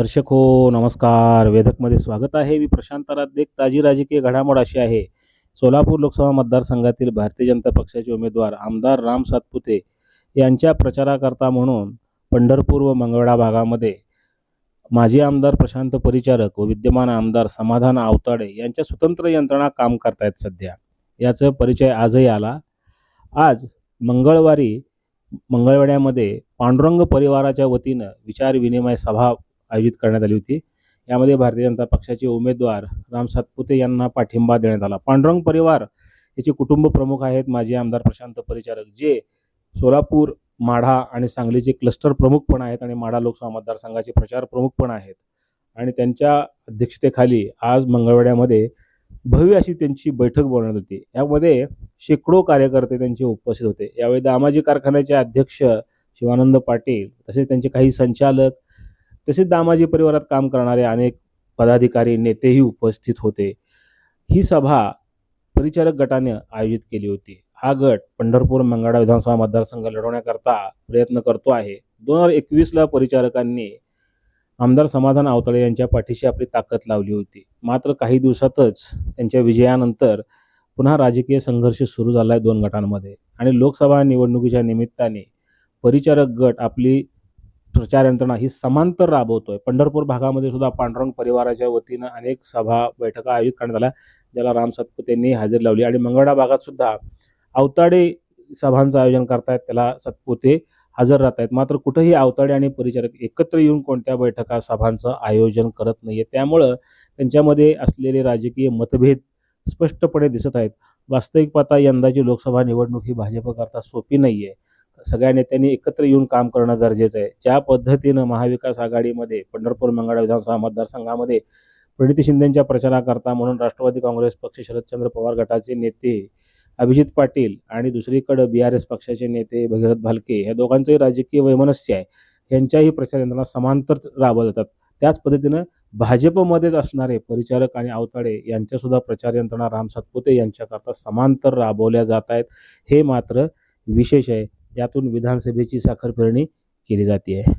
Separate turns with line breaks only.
दर्शक हो नमस्कार. वेधकमध्ये स्वागत आहे. मी प्रशांत रात ताजी राजकीय घडामोड अशी आहे. सोलापूर लोकसभा मतदारसंघातील भारतीय जनता पक्षाचे उमेदवार आमदार राम सातपुते यांच्या प्रचाराकर्ता म्हणून पंढरपूर व मंगळा भागामध्ये माजी आमदार प्रशांत परिचारक व विद्यमान आमदार समाधान आवताडे यांच्या स्वतंत्र यंत्रणा काम करतायत सध्या. याचा परिचय आजही आला. आज मंगळवारी मंगळवाड्यामध्ये पांडुरंग परिवाराच्या वतीनं विचार विनिमय सभा आयोजित करण्यात आली होती. यामध्ये भारतीय जनता पक्षाचे उमेदवार राम सातपुते यांना पाठिंबा देण्यात आला. पांडुरंग परिवार याचे कुटुंब प्रमुख आहेत माजी आमदार प्रशांत परिचारक जे सोलापूर माढा आणि सांगलीचे क्लस्टर प्रमुख पण आहेत आणि माढा लोकसभा मतदारसंघाचे प्रचार प्रमुख पण आहेत. आणि त्यांच्या अध्यक्षतेखाली आज मंगळवाड्यामध्ये भव्य अशी त्यांची बैठक बोलण्यात होती. यामध्ये शेकडो कार्यकर्ते त्यांचे उपस्थित होते. यावेळी दामाजी कारखान्याचे अध्यक्ष शिवानंद पाटील तसेच त्यांचे काही संचालक तसेच दामाजी परिवारात काम करणारे अनेक पदाधिकारी नेतेही उपस्थित होते. ही सभा परिचारक गटाने आयोजित केली होती. हा गट पंढरपूर मंगळा विधानसभा मतदारसंघ लढवण्याकरता प्रयत्न करतो आहे. दोन हजार एकवीसला परिचारकांनी आमदार समाधान आवतळे यांच्या पाठीशी आपली ताकद लावली होती. मात्र काही दिवसातच त्यांच्या विजयानंतर पुन्हा राजकीय संघर्ष सुरू झाला आहे दोन गटांमध्ये. आणि लोकसभा निवडणुकीच्या निमित्ताने परिचारक गट आपली प्रचार यंत्रणा ही समांतर राबवतोय. पंढरपूर भागामध्ये सुद्धा पांडुरंग परिवाराच्या वतीनं अनेक सभा बैठका आयोजित करण्यात आल्या ज्याला राम सातपुतेंनी हजेरी लावली. आणि मंगळा भागात सुद्धा अवताडे सभांचं आयोजन करतायत त्याला सतपुते हजर राहत आहेत मात्र कुठंही अवताडे आणि परिचारक एकत्र येऊन कोणत्या बैठका सभांचं आयोजन करत नाहीये त्यामुळं त्यांच्यामध्ये असलेले राजकीय मतभेद स्पष्टपणे दिसत आहेत. वास्तविक पाहता यंदाची लोकसभा निवडणूक ही भाजपकरता सोपी नाही आहे सगळ्या नेत्यांनी एकत्र येऊन काम करणं गरजेचं आहे. ज्या पद्धतीनं महाविकास आघाडीमध्ये पंढरपूर मंगळा विधानसभा मतदारसंघामध्ये प्रणिती शिंदेच्या प्रचाराकरता म्हणून राष्ट्रवादी काँग्रेस पक्ष शरदचंद्र पवार गटाचे नेते अभिजित पाटील आणि दुसरीकडं बी आर एस पक्षाचे नेते भगीरथ भालके या दोघांचंही राजकीय वैमनस्य आहे. यांच्याही प्रचार यंत्रणा समांतर राबवत जातात त्याच पद्धतीनं भाजपमध्येच असणारे परिचारक आणि अवताडे यांच्यासुद्धा प्रचार यंत्रणा राम सातपुते यांच्याकरता समांतर राबवल्या जात आहेत. हे मात्र विशेष आहे. यातून विधानसभेची साखरपेरणी केली जाते. आहे